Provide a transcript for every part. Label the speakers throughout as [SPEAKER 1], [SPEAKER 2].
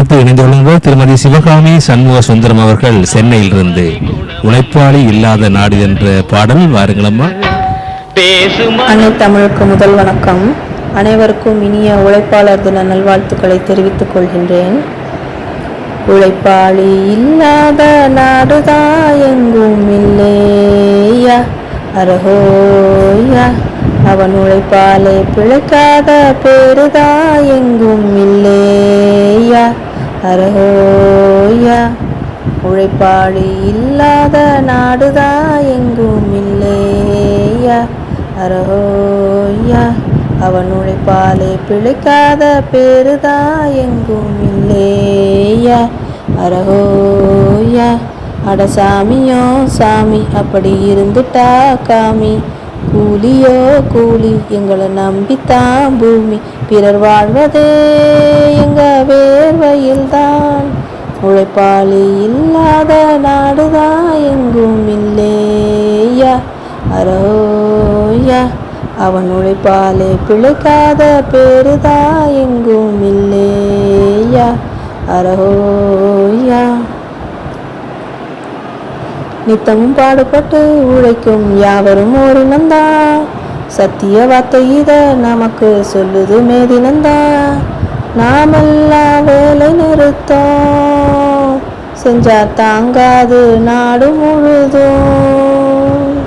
[SPEAKER 1] அடுத்து இணைந்துள்ளவர் திருமதி சிவகாமி சண்முக சுந்தரம் அவர்கள் சென்னையிலிருந்து உழைப்பாளி இல்லாத நாடு என்ற பாடல் வாருங்களம்மா
[SPEAKER 2] தமிழுக்கு முதல் வணக்கம். அனைவருக்கும் இனிய உழைப்பாளர் தின நல்வாழ்த்துக்களை தெரிவித்துக் கொள்கின்றேன். உழைப்பாளி இல்லாத நாடுதா எங்கும் இல்லேயா? அரஹோயா அவன் உழைப்பாலே பிழைக்காத பேருதா எங்கும் இல்லேயா? அரஹோயா உழைப்பாளி இல்லாத நாடுதா எங்கும் இல்லேயா அரஹோயா அவன் உழைப்பாலே பிழைக்காத பேருதா எங்கும் இல்லேயா அரஹோயா அட சாமியோ சாமி அப்படி இருந்துட்டா காமி? கூலியோ கூலி எங்களை நம்பித்தான் பூமி. பிறர் வாழ்வதே எங்க வேர்வையில்தான் உழைப்பாளி இல்லாத நாடுதான் எங்கும் இல்லேயா? அரோயா அவன் உழைப்பாலே பிழைக்காத பேருதா எங்கும் இல்லேயா? அரஹோயா நித்தமும் பாடுபட்டு உழைக்கும் யாவரும் ஓரினந்தா. சத்திய வார்த்தை இத நமக்கு சொல்லுது மேதினந்தா. நாமெல்லாம் வேலை நிறுத்தம். செஞ்சா தாங்காது நாடு முழுதும்.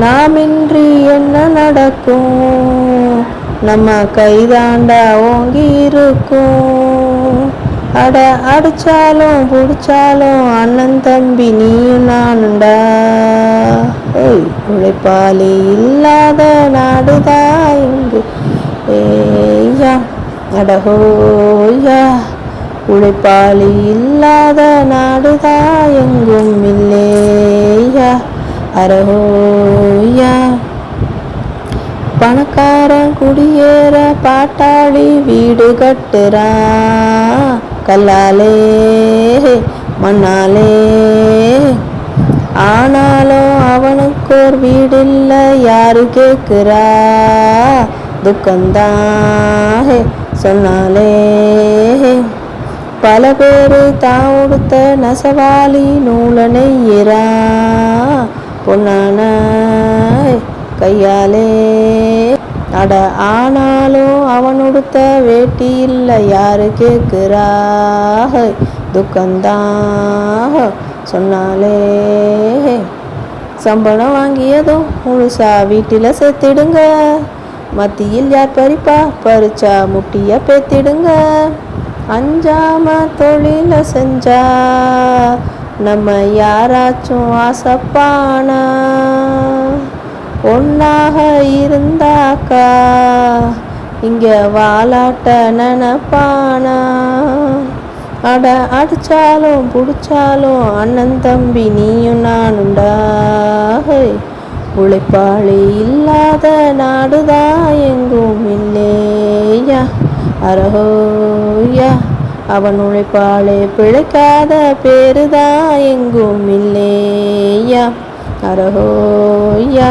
[SPEAKER 2] நாமின்றி என்ன நடக்கும்? நம்ம கைதாண்டா ஓங்கி இருக்கும். அட அடிச்சாலும் பிடிச்சாலும் அண்ணன் தம்பி நீயும் நானுண்டா ஏய் உழைப்பாளி இல்லாத நாடுதா இங்கு. ஏய்யா அடஹோய்யா. உழைப்பாளி இல்லாத நாடுதா எங்கும் இல்லேயா. அரஹோய்யா பணக்காரன் குடியேற பாட்டாளி வீடு கட்டுறான். கல்லாலே மண்ணாலே. ஆனாலும் அவனுக்கு ஒரு வீடில்லை யாரு கேட்குறா? துக்கந்தான் சொன்னாலே. பல பேரு தான் உடுத்த நெசவாளி நூலை நெய்யிறா பொன்னான கையாலே. அட ஆனாலும் அவன் உடுத்த வேட்டி இல்லை யாரு கேட்குறாக? துக்கந்தாக சொன்னாலே சம்பளம் வாங்கியதும் முழுசா வீட்டில் சேர்த்திடுங்க. மத்தியில் யார் பறிப்பா? பறிச்சா முட்டிய பேத்திடுங்க. அஞ்சாம தொழில செஞ்சா நம்ம யாராச்சும் ஆசைப்பானா? ஒன்னாக இருந்தாக்கா இங்க வாலாட்ட நினப்பானா? அட அடிச்சாலும் பிடிச்சாலும் அண்ணன் தம்பி நீயும் நானுண்டா உழைப்பாளி இல்லாத நாடுதா எங்கும் இல்லேயா? அரஹோயா அவன் உழைப்பாளே பிழைக்காத பேருதா எங்கும் இல்லேயா? அரஹோயா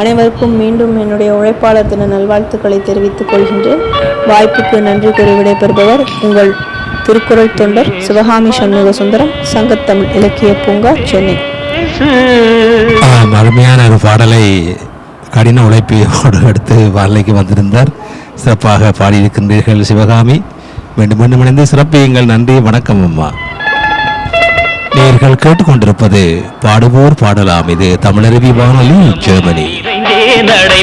[SPEAKER 2] அனைவருக்கும் மீண்டும் என்னுடைய உழைப்பாளர் தின நல்வாழ்த்துக்களை தெரிவித்துக் கொள்கின்றேன். வாய்ப்புக்கு நன்றி கூறி விடைபெறுபவர் உங்கள் திருக்குறள் தொண்டர் சிவகாமி சண்முக சுந்தரம் சங்கத்தமிழ் இலக்கிய பூங்கா சென்னை.
[SPEAKER 1] அருமையான ஒரு பாடலை கடின உழைப்போடு எடுத்து வானிலைக்கு வந்திருந்தார். சிறப்பாக பாடியிருக்கின்றீர்கள் சிவகாமி. மீண்டும் மீண்டும் இணைந்து சிறப்பியுங்கள். நன்றி வணக்கம் அம்மா. நேர்கள் கேட்டுக்கொண்டிருப்பது பாடுவோர் பாடலாம். இது தமிழருவி வானொலி ஜெர்மனி.
[SPEAKER 3] நடை